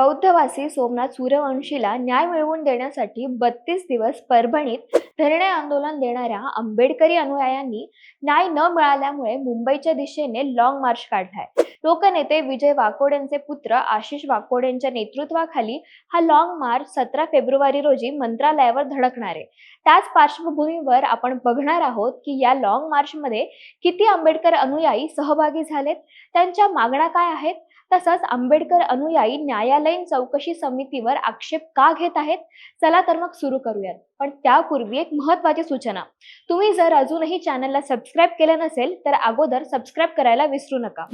बौद्धवासी सोमनाथ सूर्यवंशीला न्याय मिळवून देण्यासाठी बत्तीस दिवस परभणीत धरणे आंदोलन देणाऱ्या आंबेडकरी अनुयायांनी न्याय न मिळाल्यामुळे मुंबईच्या दिशेने लॉंग मार्च काढलाय. लोकनेते विजय वाकोडेंचे पुत्र आशिष वाकोडेंच्या नेतृत्वाखाली हा लॉंग मार्च सतरा फेब्रुवारी रोजी मंत्रालयावर धडकणार आहे. त्याच पार्श्वभूमीवर आपण बघणार आहोत की या लॉंग मार्चमध्ये किती आंबेडकर अनुयायी सहभागी झालेत? त्यांच्या मागण्या काय आहेत? तसंच आंबेडकर अनुयायी न्यायालयीन चौकशी समितीवर आक्षेप का घेत आहेत? चला तर मग सुरू करूयात. पण त्यापूर्वी एक महत्वाची सूचना. तुम्ही जर अजूनही चॅनलला सबस्क्राईब केलं नसेल तर अगोदर सबस्क्राईब करायला विसरू नका.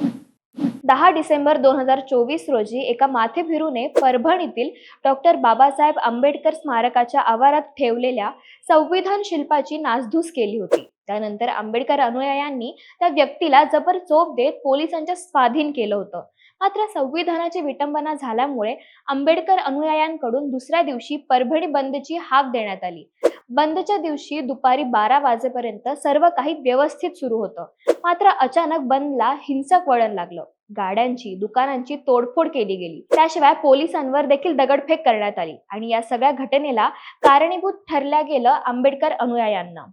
दहा डिसेंबर दोन हजार चोवीस रोजी एका माथेभिरूने परभणीतील डॉक्टर बाबासाहेब आंबेडकर स्मारकाच्या आवारात ठेवलेल्या संविधान शिल्पाची नासधूस केली होती. त्यानंतर आंबेडकर अनुयायांनी त्या व्यक्तीला जबर चोप देत पोलिसांच्या स्वाधीन केलं होतं. मात्र संविधानाची विटंबना झाल्यामुळे आंबेडकर अनुयायांकडून दुसऱ्या दिवशी परभणी बंदची हाक देण्यात आली. बंदच्या दिवशी दुपारी बारा वाजेपर्यंत सर्व काही व्यवस्थित सुरू होतं. मात्र अचानक बंदला हिंसक वळण लागलं. गाड्यांची दुकानांची तोडफोड केली गेली. त्याशिवाय पोलिसांवर देखील दगडफेक करण्यात आली आणि या सगळ्या घटनेला कारणीभूत ठरल्या गेलं आंबेडकर अनुयायांना.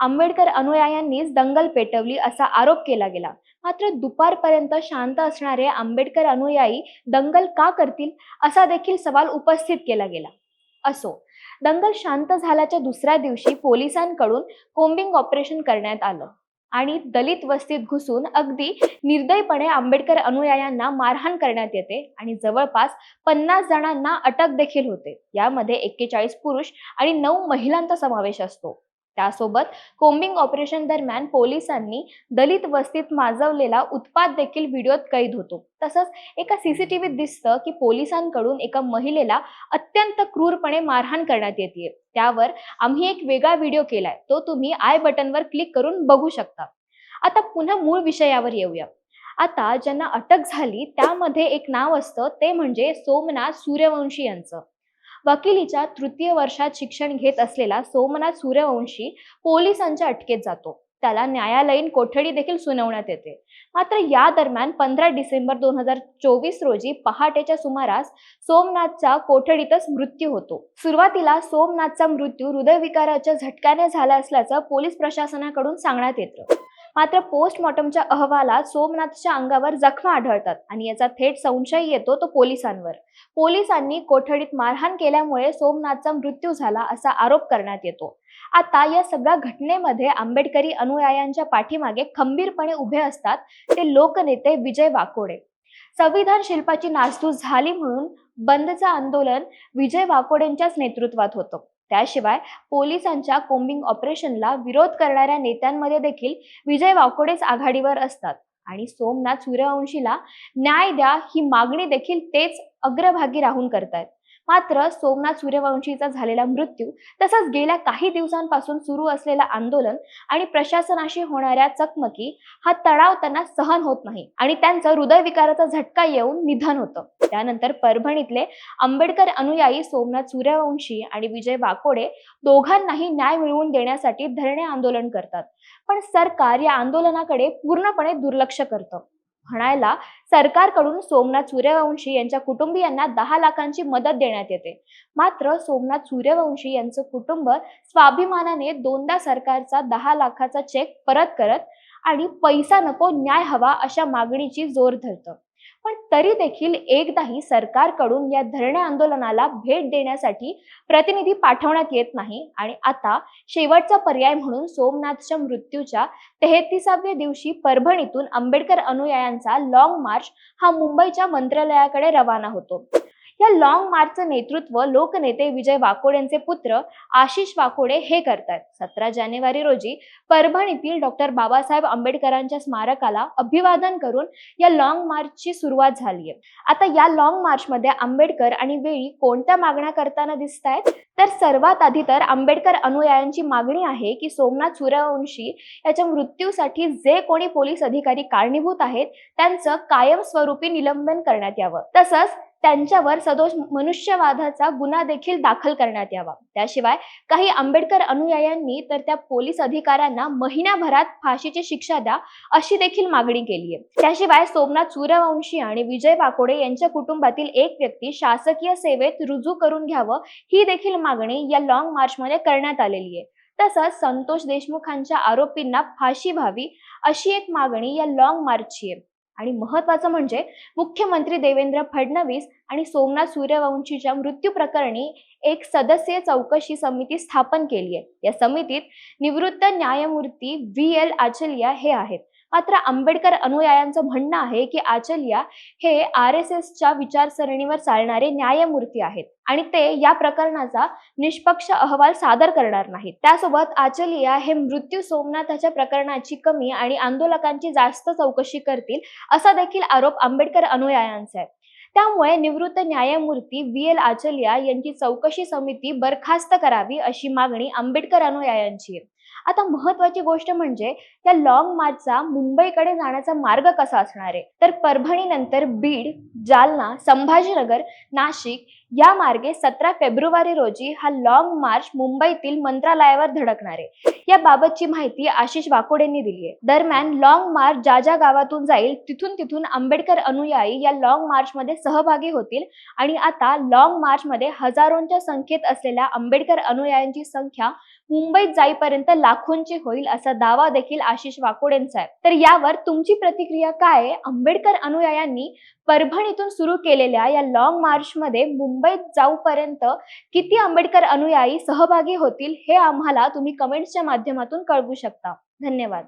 आंबेडकर अनुयायांनीच दंगल पेटवली असा आरोप केला गेला. मात्र दुपारपर्यंत शांत असणारे आंबेडकर अनुयायी दंगल का करतील असा देखील सवाल उपस्थित केला गेला. असो दंगल शांत झाल्याच्या दुसऱ्या दिवशी पोलिसांकडून कोम्बिंग ऑपरेशन करण्यात आलं आणि दलित वस्तीत घुसून अगदी निर्दयपणे आंबेडकर अनुयायांना मारहाण करण्यात येते आणि जवळपास पन्नास जणांना अटक देखील होते. यामध्ये एक्केचाळीस पुरुष आणि नऊ महिलांचा समावेश असतो. त्यासोबत कोम्बिंग ऑपरेशन दरम्यान पोलिसांनी दलित वस्तीत माजवलेला उत्पाद देखील व्हिडिओत कैद होतो. तसंच एका सीसीटीव्हीत दिसतं की पोलिसांकडून एका महिलेला अत्यंत क्रूरपणे मारहाण करण्यात येते त्यावर आम्ही एक वेगळा व्हिडिओ केलाय. तो तुम्ही आय बटनवर क्लिक करून बघू शकता. आता पुन्हा मूळ विषयावर येऊया. आता ज्यांना अटक झाली त्यामध्ये एक नाव असतं ते म्हणजे सोमनाथ सूर्यवंशी यांचं. वकिलीच्या तृतीय वर्षात शिक्षण घेत असलेला सोमनाथ सूर्यवंशी पोलिसांच्या अटकेत जातो. त्याला न्यायालयीन कोठडी देखील सुनावण्यात येते. मात्र या दरम्यान पंधरा डिसेंबर दोन हजार चोवीस रोजी पहाटेच्या सुमारास सोमनाथचा कोठडीतच मृत्यू होतो. सुरुवातीला सोमनाथचा मृत्यू हृदयविकाराच्या झटक्याने झाला असल्याचं पोलीस प्रशासनाकडून सांगण्यात येतं. मात्र पोस्टमॉर्टमच्या अहवालात सोमनाथच्या अंगावर जखमा आढळतात आणि याचा थेट संशय येतो तो पोलिसांवर. पोलिसांनी कोठडीत मारहाण केल्यामुळे सोमनाथचा मृत्यू झाला असा आरोप करण्यात येतो. आता या सगळ्या घटनेमध्ये आंबेडकरी अनुयायांच्या पाठीमागे खंबीरपणे उभे असतात ते लोकनेते विजय वाकोडे. संविधान शिल्पाची नासधूस झाली म्हणून बंदचं आंदोलन विजय वाकोडेंच्याच नेतृत्वात होतं. त्याशिवाय पोलिसांच्या कोम्बिंग ऑपरेशनला विरोध करणाऱ्या नेत्यांमध्ये देखील विजय वाकोडेच आघाडीवर असतात. आणि सोमनाथ सूर्यवंशीला न्याय द्या ही मागणी देखील तेच अग्रभागी राहून करतायत. मात्र सोमनाथ सूर्यवंशीचा झालेला मृत्यू तसंच गेल्या काही दिवसांपासून सुरू असलेलं आंदोलन आणि प्रशासनाशी होणाऱ्या चकमकी हा तणाव त्यांना सहन होत नाही आणि त्यांचं हृदयविकाराचा झटका येऊन निधन होतं. त्यानंतर परभणीतले आंबेडकर अनुयायी सोमनाथ सूर्यवंशी आणि विजय वाकोडे दोघांनाही न्याय मिळवून देण्यासाठी धरणे आंदोलन करतात. पण सरकार या आंदोलनाकडे पूर्णपणे दुर्लक्ष करतं. म्हणायला सरकारकडून सोमनाथ सूर्यवंशी यांच्या कुटुंबियांना दहा लाखांची मदत देण्यात येते. मात्र सोमनाथ सूर्यवंशी यांचं कुटुंब स्वाभिमानाने दोनदा सरकारचा दहा लाखाचा चेक परत करत आणि पैसा नको न्याय हवा अशा मागणीची जोर धरतं. पण तरी देखील एकदाही सरकारकडून या धरणे आंदोलनाला भेट देण्यासाठी प्रतिनिधी पाठवण्यात येत नाही. आणि आता शेवटचा पर्याय म्हणून सोमनाथच्या मृत्यूच्या तेहतीसाव्या दिवशी परभणीतून आंबेडकर अनुयायांचा लॉंग मार्च हा मुंबईच्या मंत्रालयाकडे रवाना होतो. या लॉंग मार्चचं नेतृत्व लोकनेते विजय वाकोडेंचे पुत्र आशिष वाकोडे हे करतात. सतरा जानेवारी रोजी परभणीतील डॉक्टर बाबासाहेब आंबेडकरांच्या स्मारकाला अभिवादन करून या लॉंग मार्चची सुरुवात झाली आहे. आता या लॉंग मार्चमध्ये आंबेडकर आणि वेळी कोणत्या मागण्या करताना दिसत आहेत तर सर्वात आधी तर आंबेडकर अनुयायांची मागणी आहे की सोमनाथ सूर्यवंशी याच्या मृत्यूसाठी जे कोणी पोलीस अधिकारी कारणीभूत आहेत त्यांचं कायमस्वरूपी निलंबन करण्यात यावं. तसंच त्यांच्यावर सदोष मनुष्यवादाचा गुन्हा देखील दाखल करण्यात यावा. त्याशिवाय काही आंबेडकर अनुयायांनी तर त्या पोलीस अधिकाऱ्यांना महिन्याभरात फाशीची शिक्षा द्या अशी देखील मागणी केली आहे त्याशिवाय सोमनाथ सूर्यवंशी आणि विजय वाकोडे यांच्या कुटुंबातील एक व्यक्ती शासकीय सेवेत रुजू करून घ्यावं ही देखील मागणी या लॉंग मार्चमध्ये करण्यात आलेली आहे. तसंच संतोष देशमुखांच्या आरोपींना फाशी व्हावी अशी एक मागणी या लॉंग मार्चची आहे. आणि महत्वाचं म्हणजे मुख्यमंत्री देवेंद्र फडणवीस आणि सोमनाथ सूर्यवंशीच्या मृत्यू प्रकरणी एक सदस्यीय चौकशी समिती स्थापन केली आहे या समितीत निवृत्त न्यायमूर्ती व्ही एल आचलिया हे आहेत. मात्र आंबेडकर अनुयायांचं म्हणणं आहे की आचलिया हे आर एस एसच्या विचारसरणीवर चालणारे न्यायमूर्ती आहेत आणि ते या प्रकरणाचा निष्पक्ष अहवाल सादर करणार नाहीत. त्यासोबत आचलिया हे मृत्यू सोमनाथाच्या प्रकरणाची कमी आणि आंदोलकांची जास्त चौकशी करतील असा देखील आरोप आंबेडकर अनुयायांचा आहे त्यामुळे निवृत्त न्यायमूर्ती व्ही एल आचलिया यांची चौकशी समिती बरखास्त करावी अशी मागणी आंबेडकर अनुयायांची आहे. आता महत्वाची गोष्ट म्हणजे त्या लॉंग मार्चचा मुंबईकडे जाण्याचा मार्ग कसा असणार आहे? तर परभणीनंतर बीड जालना संभाजीनगर नाशिक या मार्गे सतरा फेब्रुवारी रोजी हा लॉंग मार्च मुंबईतील मंत्रालयावर धडकणार. आहे याबाबतची माहिती आशिष वाकोडेंनी दिली आहे. दरम्यान लॉंग मार्च ज्या ज्या गावातून जाईल तिथून तिथून आंबेडकर अनुयायी या लॉंग मार्च मध्ये सहभागी होतील. आणि आता लॉंग मार्च मध्ये हजारोंच्या संख्येत असलेल्या आंबेडकर अनुयायांची संख्या मुंबईत जाईपर्यंत लाखोंची होईल असा दावा देखील आशिष वाकोडेंचा आहे. तर यावर तुमची प्रतिक्रिया काय आहे? आंबेडकर अनुयायांनी परभणीतून सुरू केलेल्या या लॉंग मार्च मध्ये मुंबईत जाऊपर्यंत किती आंबेडकर अनुयायी सहभागी होतील हे आम्हाला तुम्ही कमेंट्सच्या माध्यमातून कळवू शकता. धन्यवाद.